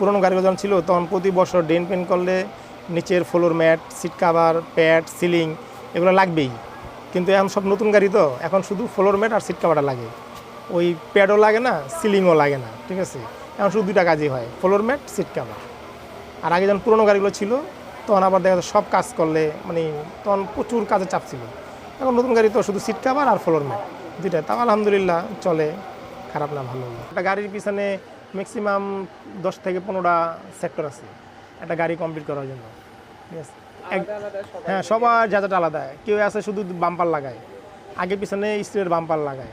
পুরনো গাড়িগুলো যখন ছিল, তখন প্রতি বছর ড্রেন পেন করলে নিচের floor mat seat cover pad ceiling এগুলো লাগবেই। কিন্তু এখন সব নতুন গাড়ি তো, এখন শুধু ফ্লোর ম্যাট আর সিট কাভারটা লাগে। ওই প্যাডও লাগে না সিলিংও লাগে না, ঠিক আছে? এখন শুধু দুইটা কাজই হয় ফ্লোর ম্যাট সিট কাভার আর আগে যখন পুরোনো গাড়িগুলো ছিল, তখন আবার দেখা সব কাজ করলে মানে তখন প্রচুর কাজের চাপ ছিল। এখন নতুন গাড়ি তো শুধু সিট কাভার আর ফ্লোর ম্যাট দুইটা। তাও আলহামদুলিল্লাহ চলে, খারাপ না, ভালো। একটা গাড়ির পিছনে ম্যাক্সিমাম দশ থেকে পনেরোটা সেক্টর আছে একটা গাড়ি কমপ্লিট করার জন্য। ঠিক আছে? এক- হ্যাঁ সবার জায়গাটা আলাদা। কেউ আছে শুধু বাম্পার লাগায় আগে পিছনে স্টিলের বাম্পার লাগায়।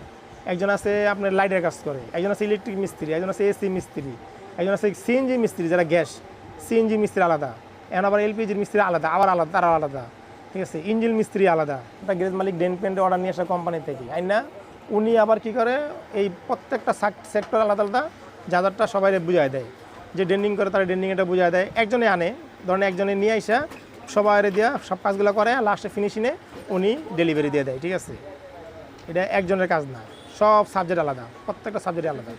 একজন আছে আপনার লাইটের কাজ করে একজন আছে ইলেকট্রিক মিস্ত্রি একজন আছে এসি মিস্ত্রি একজন আছে সিএনজি মিস্ত্রি যারা গ্যাস সিএনজি মিস্ত্রি আলাদা। এখন আবার এলপিজির মিস্ত্রি আলাদা আবার আলাদা তারা আলাদা। ঠিক আছে? ইঞ্জিন মিস্ত্রি আলাদা। একটা গ্যারেজ মালিক ডেন পেন্টে অর্ডার নিয়ে আসা কোম্পানি থেকে। আই না উনি আবার কি করে এই প্রত্যেকটা সেক্টর আলাদা আলাদা। যাদেরটা সবাই বুঝায় দেয়। যে ডেন্ডিং করে তারা ডেন্ডিং এটা বুঝায় দেয়। একজনে আনে, ধরেন একজনে নিয়ে আসা সবাই দিয়া সব কাজগুলো করে লাস্টে ফিনিশিংয়ে উনি ডেলিভারি দিয়ে দেয়, ঠিক আছে? এটা একজনের কাজ না, সব সাবজেক্ট আলাদা, প্রত্যেকটা সাবজেক্ট আলাদা।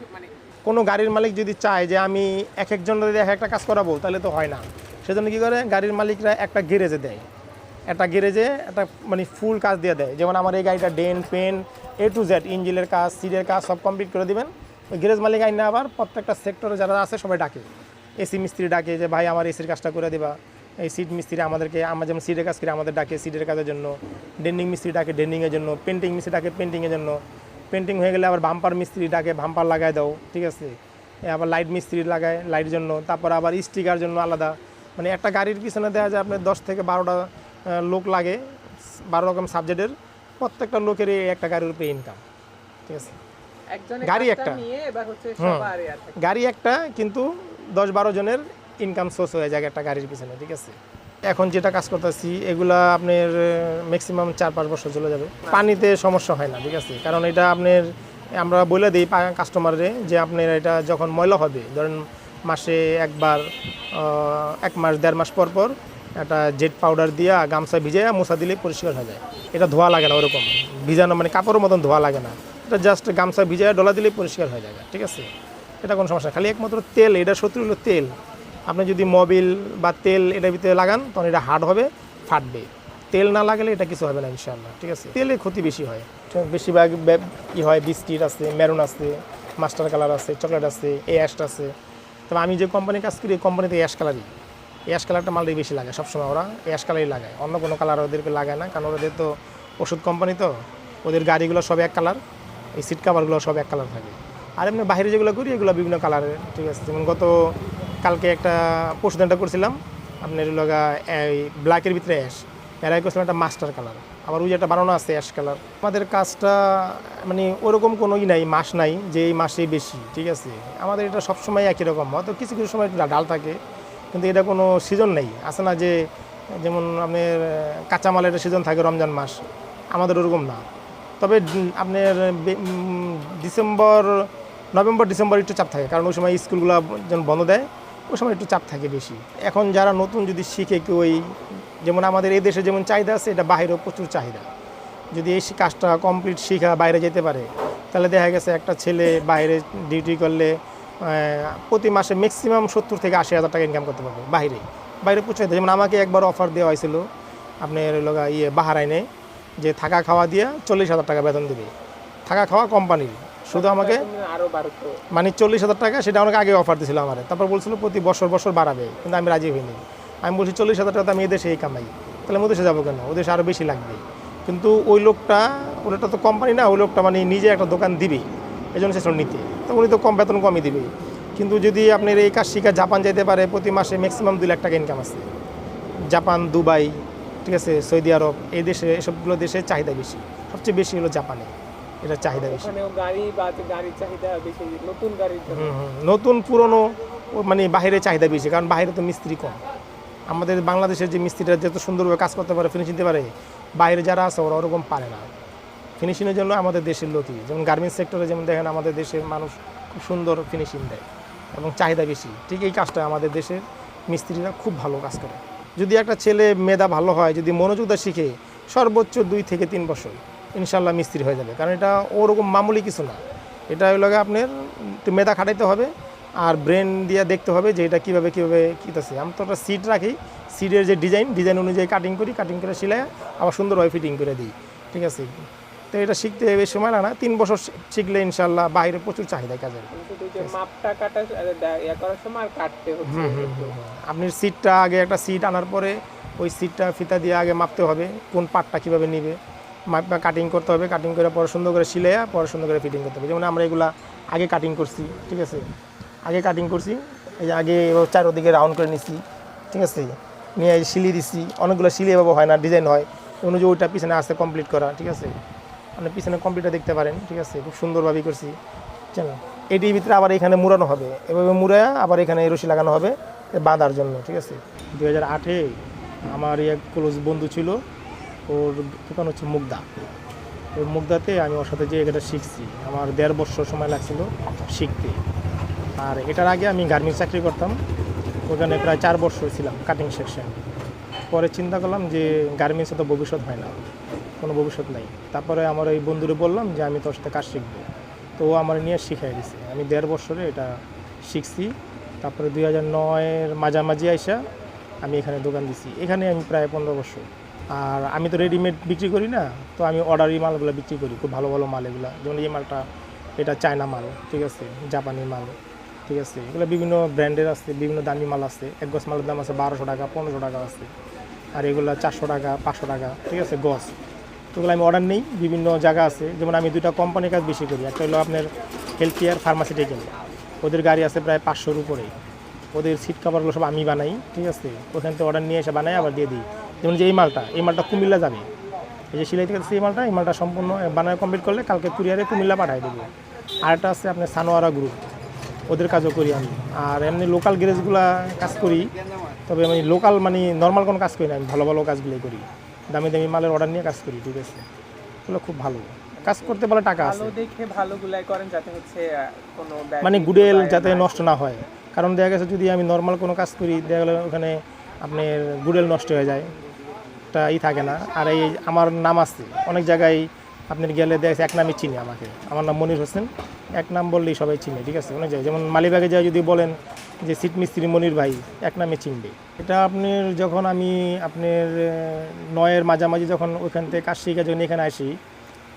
কোনো গাড়ির মালিক যদি চায় যে আমি এক একজনের এক একটা কাজ করাবো, তাহলে তো হয় না। সেজন্য কী করে? গাড়ির মালিকরা একটা গ্যারেজে দেয়। একটা গ্যারেজে একটা মানে ফুল কাজ দিয়ে দেয়। যেমন আমার এই গাড়িটা dent, paint A to Z ইঞ্জিনের কাজ সিটের কাজ সব কমপ্লিট করে দিবেন। গ্যারেজ মালিক আইনা আবার প্রত্যেকটা সেক্টরে যারা আছে সবাই ডাকে। এসি মিস্ত্রি ডাকে যে, ভাই, আমার এসির কাজটা করে দিবা। এই সিট মিস্ত্রি আমাদেরকে, আমরা যেমন সিটের কাজ করি, আমাদের ডাকে সিটের কাজের জন্য। ডেন্ডিং মিস্ত্রি ডাকে ডেন্ডিংয়ের জন্য পেন্টিং মিস্ত্রি ডাকে পেন্টিংয়ের জন্য। পেন্টিং হয়ে গেলে আবার বাম্পার মিস্ত্রি ডাকে, বাম্পার লাগায় দাও, ঠিক আছে? আবার লাইট মিস্ত্রি লাগায়, লাইটের জন্য। তারপর আবার স্টিকার জন্য আলাদা। মানে একটা গাড়ির পিছনে দেওয়া যায়, আপনার দশ থেকে বারোটা লোক লাগে, বারো রকম সাবজেক্টের প্রত্যেকটা লোকেরই একটা গাড়ির উপরে ইনকাম ঠিক আছে? গাড়ি একটা। কি। গাড়ি একটা কিন্তু দশ বারো জনের ইনকাম সোর্স হয়ে যায় একটা গাড়ির পিছনে ঠিক আছে? এখন যেটা কাজ করতেছি এগুলা আপনার ম্যাক্সিমাম চার পাঁচ বছর চলে যাবে। পানিতে সমস্যা হয় না ঠিক আছে? কারণ এটা আপনার আমরা বলে দিই কাস্টমারে যে আপনার এটা যখন ময়লা হবে ধরেন মাসে একবার এক মাস দেড় মাস পর পর একটা জেট পাউডার দিয়া গামছা ভিজে মোছা দিলে পরিষ্কার হয়ে যায়। এটা ধোয়া লাগে না ওরকম। ভিজানো মানে কাপড়ের মতন ধোয়া লাগে না। এটা জাস্ট গামছা ভিজায় ডলা দিলেই পরিষ্কার হয়ে যায় ঠিক আছে? এটা কোনো সমস্যা খালি একমাত্র তেল, এটা শত্রু হলো তেল। আপনি যদি মোবিল বা তেল এটার ভিতরে লাগান, তখন এটা হার্ড হবে, ফাটবে। তেল না লাগালে এটা কিছু হবে না ইনশাল্লাহ ঠিক আছে? তেলে ক্ষতি বেশি হয়। বেশিরভাগ কি হয় বিস্কিট আছে, মেরুন আছে, মাস্টার কালার আছে, চকলেট আছে এ অ্যাশটা আছে। তবে আমি যে কোম্পানির কাজ করি, এই কোম্পানিতে অ্যাশ কালারই অ্যাশ কালারটা মালটাই বেশি লাগে সবসময় ওরা অ্যাশ কালারই লাগায়। অন্য কোনো কালার ওদেরকে লাগায় না, কারণ ওদের তো ওষুধ কোম্পানি তো, ওদের গাড়িগুলো সব এক কালার এই সিট কাভারগুলো সব এক কালার থাকে। আর এমনি বাইরে যেগুলো করি এগুলো বিভিন্ন কালারের ঠিক আছে? যেমন গত কালকে একটা পরশুদিনটা করছিলাম, আপনার লগা এই ব্ল্যাকের ভিতরে অ্যাশ এর করছিলাম একটা মাস্টার কালার আবার ওই যে একটা বানানো আছে অ্যাশ কালার আমাদের কাজটা মানে ওরকম কোনো ই নাই মাস নাই, যে এই মাসেই বেশি, ঠিক আছে? আমাদের এটা সবসময় একই রকম। হয়তো কিছু কিছু সময় ডাল থাকে, কিন্তু এটা কোনো সিজন নেই। আছে না যে, যেমন আপনার, কাঁচামালের সিজন থাকে রমজান মাস, আমাদের ওরকম না। তবে আপনার ডিসেম্বর, নভেম্বর, ডিসেম্বর একটু চাপ থাকে। কারণ ওই সময় স্কুলগুলো যখন বন্ধ দেয়, ওই সময় একটু চাপ থাকে বেশি। এখন যারা নতুন যদি শিখে কেউ ওই, যেমন আমাদের এই দেশে যেমন চাহিদা আছে, এটা বাইরেও প্রচুর চাহিদা। যদি এই কাজটা কমপ্লিট শিখা বাইরে যেতে পারে, তাহলে দেখা গেছে একটা ছেলে বাইরে ডিউটি করলে প্রতি মাসে ম্যাক্সিমাম সত্তর থেকে আশি হাজার টাকা ইনকাম করতে পারবে বাইরে। বাইরে প্রচুর যেমন আমাকে একবার অফার দেওয়া হয়েছিল, আপনার লগা ইয়ে বাহারাইনে। যে থাকা খাওয়া দিয়ে চল্লিশ হাজার টাকা বেতন দেবে। থাকা খাওয়া কোম্পানির শুধু আমাকে মানে চল্লিশ হাজার টাকা সেটা আমাকে আগে অফার দিয়েছিল আমার। তারপর বলছিল প্রতি বছর বছর বাড়াবে কিন্তু আমি রাজি হইনি। আমি বলছি চল্লিশ হাজার টাকা তো আমি এদেশে এই কামাই। তাহলে আমি ওদেশে যাব কেন? ওদেশে আরও বেশি লাগবে। কিন্তু ওই লোকটা ওটা তো কোম্পানি না ওই লোকটা মানে নিজে একটা দোকান দিবে এই জন্য সে নিতে তো উনি তো কম বেতন কমই দিবে। কিন্তু যদি আপনার এই কাজ শিখা জাপান যেতে পারে প্রতি মাসে ম্যাক্সিমাম দুই লাখ টাকা ইনকাম আছে। জাপান দুবাই ঠিক আছে সৌদি আরব এই দেশে এসবগুলো দেশে চাহিদা বেশি। সবচেয়ে বেশি হলো জাপানে এটা চাহিদা বেশি। ওখানেও গাড়ি বা গাড়ির চাহিদা বেশি নতুন গাড়ির হুম, হুম। নতুন পুরনো মানে বাইরে চাহিদা বেশি কারণ বাইরে তো মিস্ত্রি কম। আমাদের বাংলাদেশের যে মিস্ত্রিরা যত সুন্দরভাবে কাজ করতে পারে ফিনিশিং দিতে পারে বাইরে যারা আছে ওরা ওরকম পারে না। ফিনিশিংয়ের জন্য আমাদের দেশের লোকই। যেমন গার্মেন্টস সেক্টরে যেমন দেখেন আমাদের দেশের মানুষ খুব সুন্দর ফিনিশিং দেয় এবং চাহিদা বেশি। ঠিক এই কাজটা আমাদের দেশের মিস্ত্রিরা খুব ভালো কাজ করে। যদি একটা ছেলে মেধা ভালো হয়, যদি মনোযোগটা শিখে, সর্বোচ্চ দুই থেকে তিন বছর ইনশাল্লাহ মিস্ত্রি হয়ে যাবে। কারণ এটা ওরকম মামুলি কিছু না। এটা হলো আপনার, একটু মেধা খাটাইতে হবে আর ব্রেন দিয়ে দেখতে হবে যে এটা কীভাবে কীভাবে কীতেছে। আমি তো একটা সিট রাখি। সিটের যে ডিজাইন ডিজাইন অনুযায়ী কাটিং করি কাটিং করে সিলাই আবার সুন্দরভাবে ফিটিং করে দিই। ঠিক আছে? তো এটা শিখতে বেশ সময় লাগে না। তিন বছর শিখলে ইনশাল্লাহ বাইরে প্রচুর চাহিদা কাজের আপনি সিটটা আগে একটা সিট আনার পরে ওই সিটটা ফিতা দিয়ে আগে মাপতে হবে কোন পাটটা কীভাবে নিবে। মাপটা কাটিং করতে হবে কাটিং করে পরে সুন্দর করে সিলাইয়া পরে সুন্দর করে ফিটিং করতে হবে। যেমন আমরা এগুলা আগে কাটিং করছি ঠিক আছে? আগে কাটিং করছি এই আগে চারোদিকে রাউন্ড করে নিছি ঠিক আছে? নিয়ে সিলি দিছি। অনেকগুলো সিলি এভাবে হয় না ডিজাইন হয়। অনুযায়ী ওইটা পিছনে আসতে কমপ্লিট করা ঠিক আছে? মানে পিছনে কমপ্লিটটা দেখতে পারেন, ঠিক আছে? খুব সুন্দরভাবেই করছি। জানো এটির ভিতরে আবার এখানে মুড়ানো হবে। এভাবে মুড়ে আবার এখানে রশি লাগানো হবে বাঁধার জন্য, ঠিক আছে? দু হাজার আটে আমার এক ক্লোজ বন্ধু ছিল, ওর দোকান হচ্ছে মুগদা। ওই মুগদাতে আমি ওর সাথে যে এটা শিখছি, আমার দেড় বছর সময় লাগছিল শিখতে। আর এটার আগে আমি গার্মেন্টস চাকরি করতাম, ওখানে প্রায় চার বছর ছিলাম কাটিং সেকশন পরে চিন্তা করলাম যে গার্মেন্টসে তো ভবিষ্যৎ হয় না। কোনো ভবিষ্যৎ নাই। তারপরে আমার এই বন্ধুরে বললাম যে, আমি তোর সাথে কাজ শিখব। তো ও আমার নিয়ে শিখাই দিছে। আমি দেড় বছরে এটা শিখছি। তারপরে দুই হাজার নয়ের মাঝামাঝি আইসা আমি এখানে দোকান দিছি। এখানে আমি প্রায় পনেরো বছর। আর আমি তো রেডিমেড বিক্রি করি না, তো আমি অর্ডারি মালগুলো বিক্রি করি, খুব ভালো ভালো মাল এগুলো। যেমন এই মালটা, এটা চায়না মাল, ঠিক আছে? জাপানি মাল, ঠিক আছে? এগুলো বিভিন্ন ব্র্যান্ডের আছে, বিভিন্ন দামি মাল আছে। এক গছ মালের দাম আছে বারোশো টাকা, পনেরোশো টাকা আছে। আর এগুলো চারশো টাকা, পাঁচশো টাকা, ঠিক আছে? গছ এগুলো আমি অর্ডার নেই, বিভিন্ন জায়গা আছে। যেমন আমি দুইটা কোম্পানির কাজ বেশি করি। একটা হলো আপনার হেলথ কেয়ার ফার্মাসিউটিক্যাল ওদের গাড়ি আছে প্রায় পাঁচশোর উপরে। ওদের সিট কাভারগুলো সব আমি বানাই, ঠিক আছে? ওখান থেকে অর্ডার নিয়ে এসে বানাই, আবার দিয়ে দিই। যেমন যে এই মালটা এই মালটা কুমিল্লা যাবে। এই যে সিলাই থেকে এই মালটা এই মালটা সম্পূর্ণ বানায় কমপ্লিট করলে কালকে কুরিয়ারে কুমিল্লা পাঠাই দেবো। আর একটা আছে আপনার সানোয়ারা গ্রুপ ওদের কাজও করি আমি। আর এমনি লোকাল গ্যারেজগুলা কাজ করি। তবে আমি লোকাল মানে নর্মাল কোনো কাজ করি না, আমি ভালো ভালো কাজগুলোই করি। দামি দামি মালের অর্ডার নিয়ে কাজ করি ঠিক আছে? এগুলো খুব ভালো। কাজ করতে পারলে টাকা আছে। ভালো দেখে ভালো গুলাই করেন যাতে হচ্ছে কোনো মানে গুডেল যাতে নষ্ট না হয়। কারণ দেখা গেছে যদি আমি নর্মাল কোনো কাজ করি দেখা গেলো ওখানে আপনার গুডেল নষ্ট হয়ে যায়। তা ই থাকে না। আর এই আমার নাম আছে। অনেক জায়গায় আপনার গেলে দেখা এক নামই চিনি আমাকে। আমার নাম মনির হোসেন। এক নাম বললেই সবাই চিনে, ঠিক আছে? অনেক যেমন মালিবাগে যায় যদি বলেন যে সিট মিস্ত্রি মনির ভাই, এক নামে চিনবে। এটা আপনার যখন আমি আপনার নয়ের মাঝামাঝি যখন ওইখান থেকে কাজ যখন এখানে আসি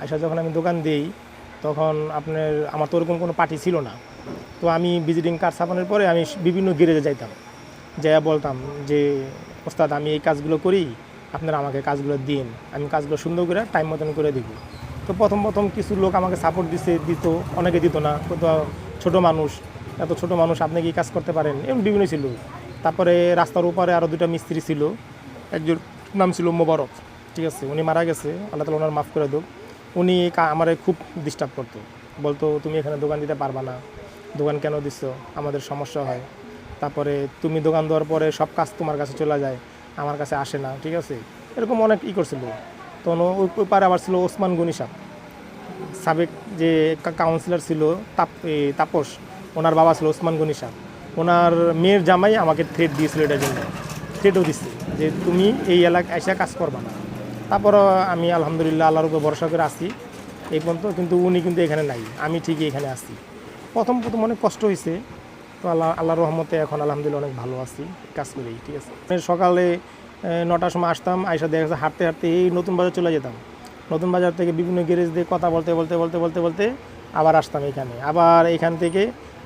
আসা যখন আমি দোকান দিই, তখন আপনার, আমার তো ওরকম কোনো পার্টি ছিল না। তো আমি ভিজিটিং কার্ড ছাপানোর পরে আমি বিভিন্ন গ্যারেজে যাইতাম। যাইয়া বলতাম যে, ওস্তাদ, আমি এই কাজগুলো করি, আপনারা আমাকে কাজগুলো দিন। আমি কাজগুলো সুন্দর করে টাইম মতন করে দিব। তো প্রথম প্রথম কিছু লোক আমাকে সাপোর্ট দিছে, দিত, অনেকে দিত না। কত ছোট মানুষ, এত ছোট মানুষ, আপনি কি কাজ করতে পারেন? এমন বিভিন্ন ছিল। তারপরে রাস্তার উপরে আরও দুটা মিস্ত্রি ছিল। একজন নাম ছিল মোবারক, ঠিক আছে? উনি মারা গেছে, আল্লাহ তালা ওনার মাফ করে দেব উনি আমার খুব ডিস্টার্ব করতো। বলতো, তুমি এখানে দোকান দিতে পারবা না। দোকান কেন দিচ্ছ আমাদের সমস্যা হয়। তারপরে, তুমি দোকান দেওয়ার পরে সব কাজ তোমার কাছে চলে যায়। আমার কাছে আসে না। ঠিক আছে? এরকম অনেক ই করছিল। তখন ওই পারে আবার ছিল ওসমান গনি সাহেব। সাবেক যে কাউন্সিলর ছিল তাপ তাপস, ওনার বাবা ছিল ওসমান গনি সাহেব। ওনার মেয়ের জামাই আমাকে থ্রেড দিয়েছিল এটার জন্য। থ্রেডও দিচ্ছে যে তুমি এই এলাকায় এসে কাজ করবা না। তারপরও আমি আলহামদুলিল্লাহ আল্লাহর উপর ভরসা করে আসি। এই পর্যন্ত কিন্তু উনি কিন্তু এখানে নাই। আমি ঠিকই এখানে আসি প্রথম প্রথম অনেক কষ্ট হয়েছে তো আল্লাহ আল্লাহ রহমতে এখন আলহামদুলিল্লাহ অনেক ভালো আছি। কাজ করি, ঠিক আছে? সকালে নটার সময় আসতাম, আইসা দেখা যাচ্ছে হাঁটতে হাঁটতে এই নতুন বাজার চলে যেতাম। নতুন বাজার থেকে বিভিন্ন গ্যারেজ দিয়ে কথা বলতে বলতে বলতে বলতে বলতে আবার আসতাম এখানে। আবার এখান থেকে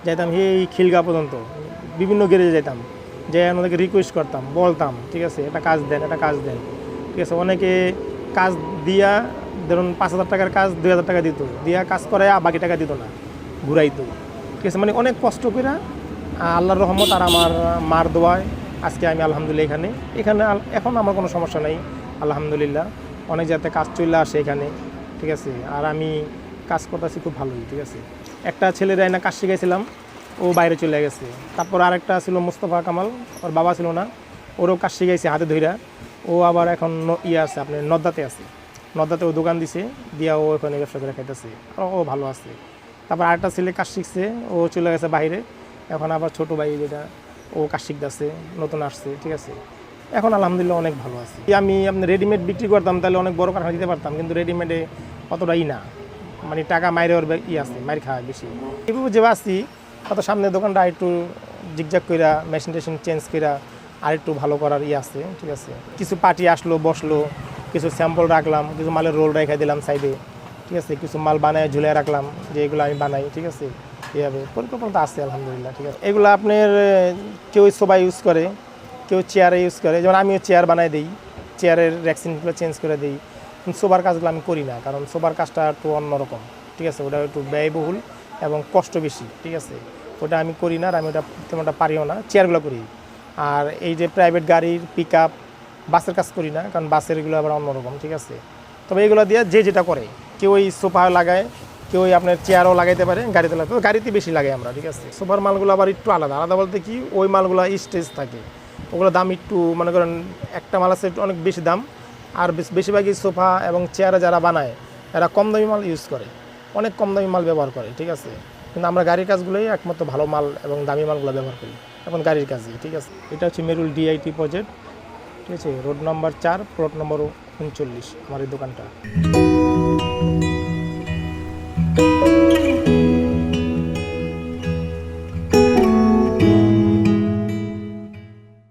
যেতাম এই খিলগা পর্যন্ত। বিভিন্ন গ্যারেজে যেতাম যে ওনাদেরকে রিকোয়েস্ট করতাম, বলতাম, ঠিক আছে এটা কাজ দেন এটা কাজ দেন। ঠিক আছে, অনেকে কাজ দিয়া ধরুন পাঁচ হাজার টাকার কাজ দুই হাজার টাকা দিত, দিয়া কাজ করে আর বাকি টাকা দিত না, ঘুরাইতো। ঠিক আছে মানে অনেক কষ্ট করে আল্লাহর রহমত আর আমার মার দোয়ায় আজকে আমি আলহামদুলিল্লাহ এখানে। এখানে এখন আমার কোনো সমস্যা নেই, আলহামদুলিল্লাহ। অনেক যাতে কাজ চলে আসে এখানে, ঠিক আছে? আর আমি কাজ করতেছি খুব ভালোই, ঠিক আছে? একটা ছেলের না, কাজ শিখাইছিলাম, ও বাইরে চলে গেছে। তারপর আরেকটা ছিল মুস্তফা কামাল, ওর বাবা ছিল না, ওরও কাজ শিখাইছে হাতে ধইরা। ও আবার এখন ইয়ে আছে, আপনার নদ্দাতে আছে। নদ্দাতে ও দোকান দিছে, দিয়া ও ওখানে ব্যবসা করে খাইতেছে। ও ভালো আছে। তারপর আরেকটা ছেলে কাজ শিখছে, ও চলে গেছে বাইরে। এখন আবার ছোট ভাই যেটা ও কাজ শিখতেছে নতুন আসছে, ঠিক আছে? এখন আলহামদুলিল্লাহ অনেক ভালো আছে। আমি আপনি রেডিমেড বিক্রি করতাম, তাহলে অনেক বড় কারখানা দিতে পারতাম, কিন্তু রেডিমেডে অতটাই না। মানে টাকা মাইরে ওর ই আছে, মাইর খাওয়া বেশি। এভাবে যে আছি হয়তো সামনের দোকানটা একটু জিগজাগ কইরা মেশিন টেশিন চেঞ্জ কইরা আর একটু ভালো করার ইয়ে আছে, ঠিক আছে? কিছু পার্টি আসলো, বসল, কিছু স্যাম্পল রাখলাম, কিছু মালের রোল রেখে দিলাম সাইডে ঠিক আছে? কিছু মাল বানায় ঝুলে রাখলাম, যে এগুলো আমি বানাই, ঠিক আছে? এইভাবে পরিকল্পনা আছে, আলহামদুলিল্লাহ, ঠিক আছে। এগুলো আপনার কেউ সোবা ইউজ করে, কেউ চেয়ারে ইউজ করে। যেমন আমিও চেয়ার বানাই দিই চেয়ারের র্যাক্সিনগুলো চেঞ্জ করে দিই। সোবার কাজগুলো আমি করি না, কারণ সোবার কাজটা একটু অন্যরকম, ঠিক আছে? ওটা একটু ব্যয়বহুল এবং কষ্ট বেশি, ঠিক আছে? ওটা আমি করি না আর আমি ওটা তেমনটা পারিও না চেয়ারগুলো করি। আর এই যে প্রাইভেট গাড়ির পিক আপ বাসের কাজ করি না, কারণ বাসের এগুলো আবার অন্যরকম, ঠিক আছে? তবে এগুলো দিয়ে যে যেটা করে, কেউ ওই সোফা লাগায় কেউ আপনার চেয়ারও লাগাইতে পারে, গাড়িতে লাগাতে গাড়িতে বেশি লাগাই আমরা, ঠিক আছে? সোফার মালগুলো আবার একটু আলাদা। আলাদা বলতে কি, ওই মালগুলো স্টেজ থাকে। ওগুলো দাম একটু, মনে করেন, একটা মাল আছে অনেক বেশি দাম। আর বেশ- বেশিরভাগই সোফা এবং চেয়ারে যারা বানায়, এরা কম দামি মাল ইউজ করে। অনেক কম দামি মাল ব্যবহার করে, ঠিক আছে? কিন্তু আমরা গাড়ির কাজগুলোই একমাত্র ভালো মাল এবং দামি মালগুলো ব্যবহার করি, এখন গাড়ির কাজই ঠিক আছে? এটা হচ্ছে মেরুল ডিআইটি প্রজেক্ট ঠিক আছে? রোড নাম্বার চার প্লট নম্বর উনচল্লিশ, আমার এই দোকানটা।